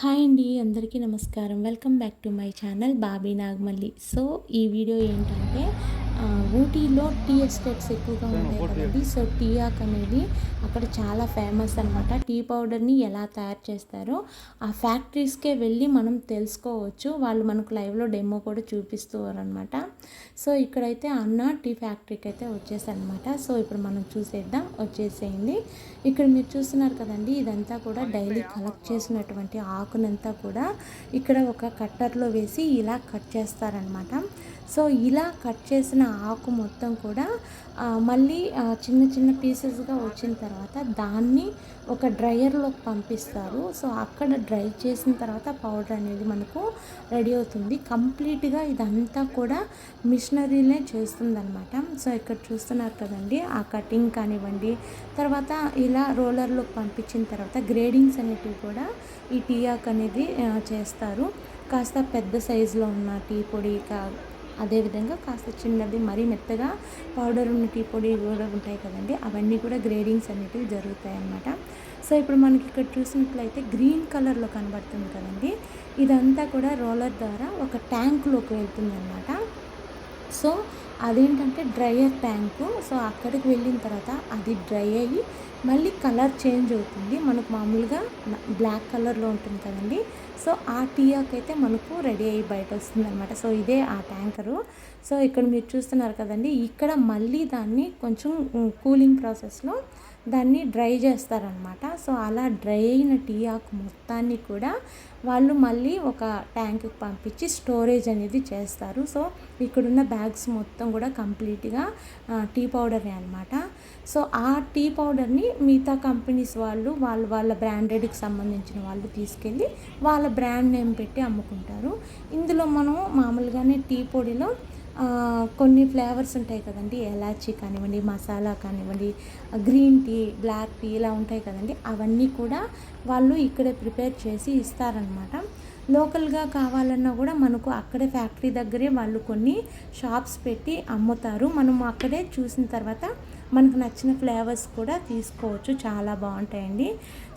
Hi అండి అందరికీ నమస్కారం. Welcome back to my channel Bobby Nagamalli. So ఈ వీడియో ఏంటంటే ఊటీలో టీ ఎస్టేట్స్ ఎక్కువగా ఉంటాయి కదండి. సో టీ ఆక్ అనేది అక్కడ చాలా ఫేమస్ అనమాట టీ పౌడర్ని ఎలా తయారు చేస్తారో ఆ ఫ్యాక్టరీస్కే వెళ్ళి మనం తెలుసుకోవచ్చు. వాళ్ళు మనకు లైవ్లో డెమో కూడా చూపిస్తారు అనమాట సో ఇక్కడైతే అన్న టీ ఫ్యాక్టరీకి అయితే వచ్చేసనమాట సో ఇప్పుడు మనం చూసేద్దాం. వచ్చేసేయండి. ఇక్కడ మీరు చూస్తున్నారు కదండి ఇదంతా కూడా డైలీ కలెక్ట్ చేసినటువంటి ఆకునంతా కూడా ఇక్కడ ఒక కట్టర్లో వేసి ఇలా కట్ చేస్తారనమాట సో ఇలా కట్ చేసిన ఆకు మొత్తం కూడా మళ్ళీ చిన్న చిన్న పీసెస్గా వచ్చిన తర్వాత దాన్ని ఒక డ్రయర్లోకి పంపిస్తారు. సో అక్కడ డ్రై చేసిన తర్వాత పౌడర్ అనేది మనకు రెడీ అవుతుంది. కంప్లీట్గా ఇదంతా కూడా మిషనరీనే చేస్తుందనమాట సో ఇక్కడ చూస్తున్నారు కదండి ఆ కటింగ్ కానివ్వండి తర్వాత ఇలా రోలర్లోకి పంపించిన తర్వాత గ్రేడింగ్స్ అనేటివి కూడా ఈ టీ ఆక్ అనేది చేస్తారు. కాస్త పెద్ద సైజులో ఉన్న టీ పొడి కా అదేవిధంగా కాస్త చిన్నది మరీ మెత్తగా పౌడర్ ఉన్న టీ పొడి కూడా ఉంటాయి కదండి. అవన్నీ కూడా గ్రేడింగ్స్ అనేటివి జరుగుతాయి అన్నమాట సో ఇప్పుడు మనకి ఇక్కడ చూసినట్లయితే గ్రీన్ కలర్లో కనబడుతుంది కదండి. ఇదంతా కూడా రోలర్ ద్వారా ఒక ట్యాంక్లోకి వెళ్తుంది అనమాట సో అదేంటంటే డ్రైయర్ ట్యాంకు. సో అక్కడికి వెళ్ళిన తర్వాత అది డ్రై అయ్యి మళ్ళీ కలర్ చేంజ్ అవుతుంది. మనకు మామూలుగా బ్లాక్ కలర్లో ఉంటుంది కదండి. సో ఆ టీయాకి అయితే మనకు రెడీ అయ్యి బయట వస్తుంది అనమాట సో ఇదే ఆ ట్యాంకరు. సో ఇక్కడ మీరు చూస్తున్నారు కదండి. ఇక్కడ మళ్ళీ దాన్ని కొంచెం కూలింగ్ ప్రాసెస్లో దాన్ని డ్రై చేస్తారనమాట సో అలా డ్రై అయిన టీ ఆకు మొత్తాన్ని కూడా వాళ్ళు మళ్ళీ ఒక ట్యాంక్కి పంపించి స్టోరేజ్ అనేది చేస్తారు. సో ఇక్కడున్న బ్యాగ్స్ మొత్తం కూడా కంప్లీట్గా టీ పౌడరే అనమాట సో ఆ టీ పౌడర్ని మిగతా కంపెనీస్ వాళ్ళు వాళ్ళు వాళ్ళ బ్రాండెడ్కి సంబంధించిన వాళ్ళు తీసుకెళ్ళి వాళ్ళ బ్రాండ్ నేమ్ పెట్టి అమ్ముకుంటారు. ఇందులో మనం మామూలుగానే టీ పొడిలో కొన్ని ఫ్లేవర్స్ ఉంటాయి కదండి. ఎలాచీ కానివ్వండి మసాలా కానివ్వండి గ్రీన్ టీ బ్లాక్ టీ ఇలా ఉంటాయి కదండి. అవన్నీ కూడా వాళ్ళు ఇక్కడే ప్రిపేర్ చేసి ఇస్తారనమాట లోకల్గా కావాలన్నా కూడా మనకు అక్కడే ఫ్యాక్టరీ దగ్గరే వాళ్ళు కొన్ని షాప్స్ పెట్టి అమ్ముతారు. మనం అక్కడే చూసిన తర్వాత మనకు నచ్చిన ఫ్లేవర్స్ కూడా తీసుకోవచ్చు. చాలా బాగుంటాయండి.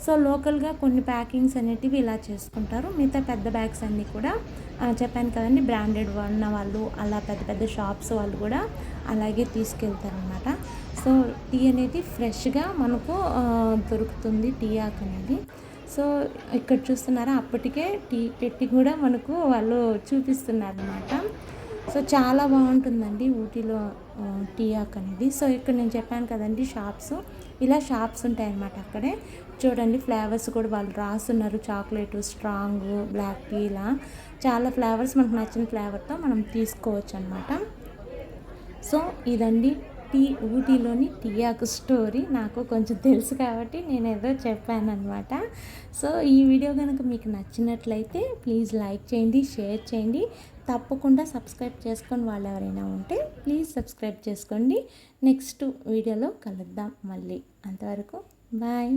సో లోకల్గా కొన్ని ప్యాకింగ్స్ అనేటివి ఇలా చేసుకుంటారు. మిగతా పెద్ద బ్యాగ్స్ అన్నీ కూడా చెప్పాను కదండి బ్రాండెడ్ ఉన్న వాళ్ళు అలా పెద్ద పెద్ద షాప్స్ వాళ్ళు కూడా అలాగే తీసుకెళ్తారనమాట సో టీ అనేది ఫ్రెష్గా మనకు దొరుకుతుంది టీ ఆక్ అనేది. సో ఇక్కడ చూస్తున్నారా అప్పటికే టీ పెట్టి కూడా మనకు వాళ్ళు చూపిస్తున్నారు అనమాట సో చాలా బాగుంటుందండి ఊటీలో టీ ఆక్ అనేది. సో ఇక్కడ నేను చెప్పాను కదండి షాప్స్. ఇలా షాప్స్ ఉంటాయన్నమాట అక్కడే. చూడండి ఫ్లేవర్స్ కూడా వాళ్ళు రాస్తున్నారు చాక్లెట్ స్ట్రాంగ్ బ్లాక్ టీ ఇలా. చాలా ఫ్లేవర్స్ మనకు నచ్చిన ఫ్లేవర్తో మనం తీసుకోవచ్చు అనమాట సో ఇదండి టీ ఊటీలోని టీయాకు స్టోరీ నాకు కొంచెం తెలుసు కాబట్టి నేను ఏదో చెప్పాను అనమాట సో ఈ వీడియో కనుక మీకు నచ్చినట్లయితే ప్లీజ్ లైక్ చేయండి షేర్ చేయండి. తప్పకుండా సబ్స్క్రైబ్ చేసుకొని వాళ్ళు ఎవరైనా ఉంటే ప్లీజ్ సబ్స్క్రైబ్ చేసుకోండి. నెక్స్ట్ వీడియోలో కలుద్దాం మళ్ళీ. అంతవరకు బాయ్.